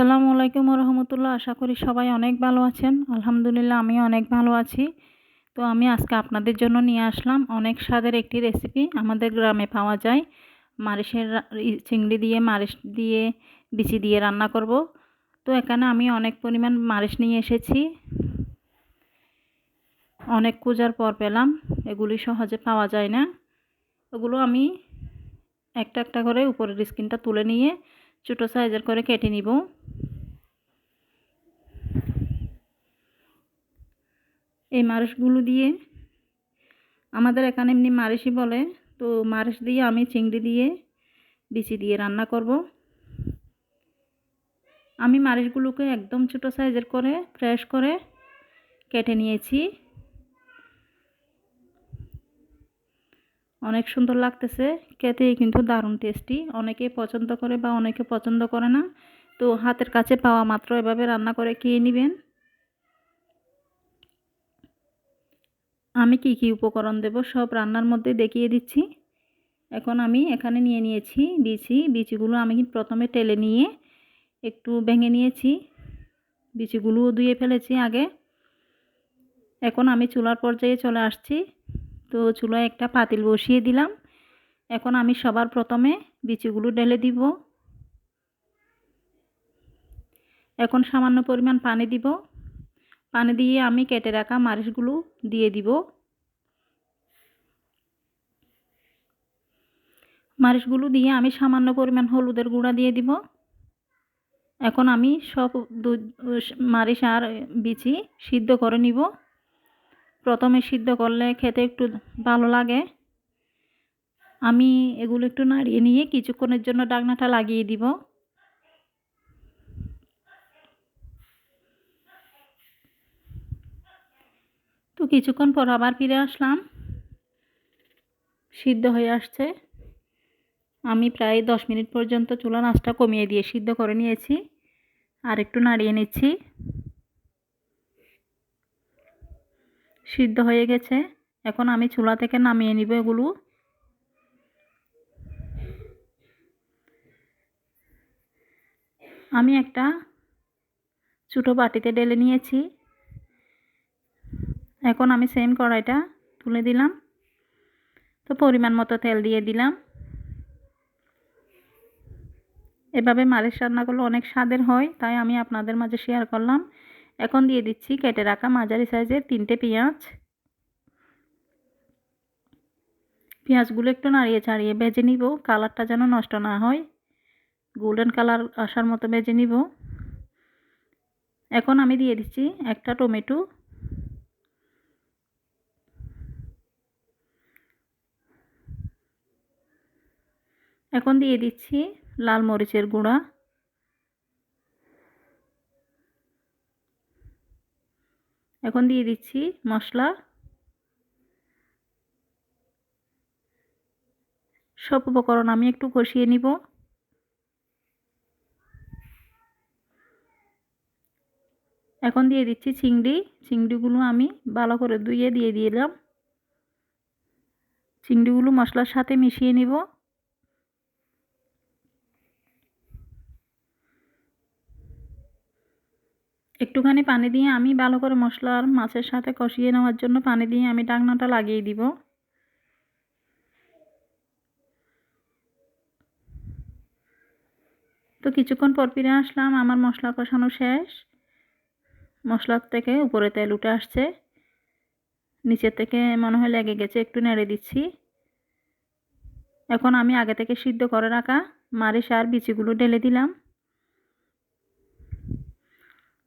আসসালামু আলাইকুম রহমতুল্লাহ। আশা করি সবাই অনেক ভালো আছেন। আলহামদুলিল্লাহ, আমি অনেক ভালো আছি। তো আমি আজকে আপনাদের জন্য নিয়ে আসলাম অনেক স্বাদের একটি রেসিপি। আমাদের গ্রামে পাওয়া যায়। মারিশের চিংড়ি দিয়ে মারিশ দিয়ে, বিচি দিয়ে রান্না করব। তো এখানে আমি অনেক পরিমাণ মারিশ নিয়ে এসেছি। অনেক খোঁজার পর পেলাম। এগুলি সহজে পাওয়া যায় না। ওগুলো আমি একটা একটা করে উপরের স্কিনটা তুলে নিয়ে ছোটো সাইজের করে কেটে নিব। এই মারিশগুলো দিয়ে আমাদের এখানে এমনি মারিশই বলে, তো মারিশ দিয়ে আমি চিংড়ি দিয়ে, বিচি দিয়ে রান্না করব। আমি মারিশগুলোকে একদম ছোটো সাইজের করে ফ্রেশ করে কেটে নিয়েছি। অনেক সুন্দর লাগতেছে। খেতে কিন্তু দারুণ টেস্টি অনেকে পছন্দ করে বা অনেকে পছন্দ করে না। তো হাতের কাছে পাওয়া মাত্র এভাবে রান্না করে খেয়ে নেবেন। আমি কি কি উপকরণ দেব সব রান্নার মধ্যে দেখিয়ে দিচ্ছি। এখন আমি এখানে নিয়ে নিয়েছি বিচি। বিচিগুলো আমি প্রথমে টেলে নিয়ে একটু ভেঙে নিয়েছি। বিচিগুলোও ধুয়ে ফেলেছি আগে। এখন আমি চুলার পর্যায়ে চলে আসছি। তো চুলায় একটা পাতিল বসিয়ে দিলাম। এখন আমি সবার প্রথমে বিচিগুলো ঢেলে দিব। এখন সামান্য পরিমাণ পানি দিব। পানি দিয়ে আমি কেটে রাখা মারিচগুলো দিয়ে দিব। মারিচগুলো দিয়ে আমি সামান্য পরিমাণ হলুদের গুঁড়া দিয়ে দিব। এখন আমি সব মারিচ আর বিচি সিদ্ধ করে নিব। প্রথমে সিদ্ধ করলে খেতে একটু ভালো লাগে। আমি এগুলো একটু নাড়িয়ে নিয়ে কিছুক্ষণের জন্য ডাকনাটা লাগিয়ে দিব। তো কিছুক্ষণ পর আবার ফিরে আসলাম। সিদ্ধ হয়ে আসছে। আমি প্রায় দশ মিনিট পর্যন্ত চুলা নাচটা কমিয়ে দিয়ে সিদ্ধ করে নিয়েছি। আর একটু নাড়িয়ে নিচ্ছি। সিদ্ধ হয়ে গেছে। এখন আমি চুলা থেকে নামিয়ে নিব এগুলো। আমি একটা ছোটো বাটিতে ঢেলে নিয়েছি। এখন আমি সেম কড়াইটা তুলে দিলাম। তো পরিমাণ মতো তেল দিয়ে দিলাম। এভাবে মালিশ রান্নাগুলো অনেক স্বাদের হয়, তাই আমি আপনাদের মাঝে শেয়ার করলাম। এখন দিয়ে দিচ্ছি কেটে রাখা মাঝারি সাইজের তিনটে পেঁয়াজ। পেঁয়াজগুলো একটু নাড়িয়ে ছাড়িয়ে ভেজে নিব, কালারটা যেন নষ্ট না হয়। গোল্ডেন কালার আসার মতো ভেজে নিব। এখন আমি দিয়ে দিচ্ছি একটা টমেটো। এখন দিয়ে দিচ্ছি লাল মরিচের গুঁড়া। এখন দিয়ে দিচ্ছি মশলা। সব উপকরণ আমি একটু কষিয়ে নিব। এখন দিয়ে দিচ্ছি চিংড়ি। চিংড়িগুলো আমি ভালো করে ধুয়ে দিয়ে দিলাম। চিংড়িগুলো মশলার সাথে মিশিয়ে নিব। একটুখানি পানি দিয়ে আমি ভালো করে মশলার মাছের সাথে কষিয়ে নেওয়ার জন্য পানি দিয়ে আমি ডাকনাটা লাগিয়ে দিব। তো কিছুক্ষণ পর ফিরে আসলাম, আমার মশলা কষানো শেষ। মশলার থেকে উপরে তেল উঠে আসছে। নিচের থেকে মনে হয় লেগে গেছে, একটু নেড়ে দিচ্ছি। এখন আমি আগে থেকে সিদ্ধ করে রাখা মারিস আর বিচিগুলো ঢেলে দিলাম।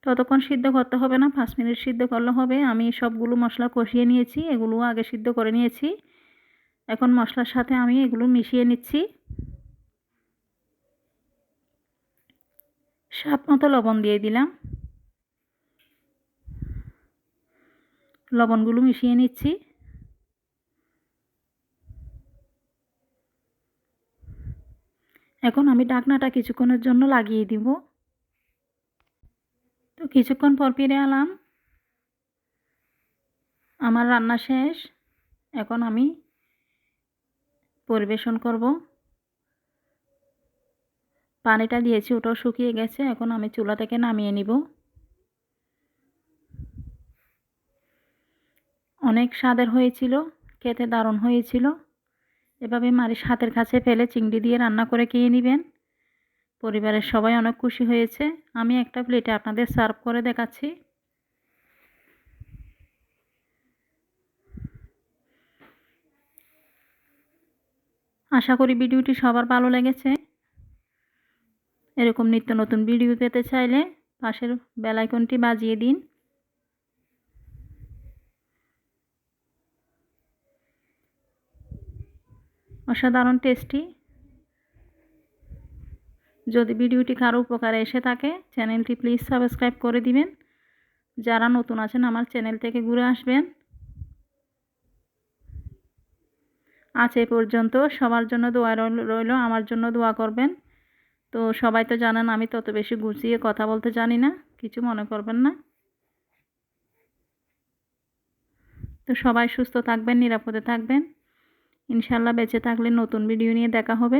ততক্ষণ সিদ্ধ করতে হবে না, পাঁচ মিনিট সিদ্ধ করলে হবে। আমি সবগুলো মশলা কষিয়ে নিয়েছি, এগুলো আগে সিদ্ধ করে নিয়েছি। এখন মশলার সাথে আমি এগুলো মিশিয়ে নিচ্ছি। স্বাদ মতো লবণ দিয়ে দিলাম। লবণগুলো মিশিয়ে নিচ্ছি। এখন আমি ডাকনাটা কিছুক্ষণের জন্য লাগিয়ে দিব। তো কিছুক্ষণ পর ফিরে এলাম। আমার রান্না শেষ। এখন আমি পরিবেশন করব। পানিটা দিয়েছি, ওটাও শুকিয়ে গেছে। এখন আমি চুলা থেকে নামিয়ে নিব। অনেক স্বাদের হয়েছিল, খেতে দারুণ হয়েছিল। এভাবে মারি হাতের কাছে ফেলে চিংড়ি দিয়ে রান্না করে খেয়ে নেবেন। পরিবারের সবাই অনেক খুশি হয়েছে। আমি একটা প্লেটে আপনাদের সার্ভ করে দেখাচ্ছি। আশা করি ভিডিওটি সবার ভালো লেগেছে। এরকম নিত্য নতুন ভিডিও পেতে চাইলে পাশের বেলাইকনটি বাজিয়ে দিন। অসাধারণ টেস্টি যদি ভিডিওটি কারও উপকারে এসে থাকে, চ্যানেলটি প্লিজ সাবস্ক্রাইব করে দিবেন। যারা নতুন আছেন, আমার চ্যানেল থেকে ঘুরে আসবেন। আজ এ পর্যন্ত। সবার জন্য দোয়া রইল আমার জন্য দোয়া করবেন। তো সবাই তো জানেন, আমি তত বেশি গুছিয়ে কথা বলতে জানি না, কিছু মনে করবেন না। তো সবাই সুস্থ থাকবেন, নিরাপদে থাকবেন। ইনশাল্লাহ বেঁচে থাকলে নতুন ভিডিও নিয়ে দেখা হবে।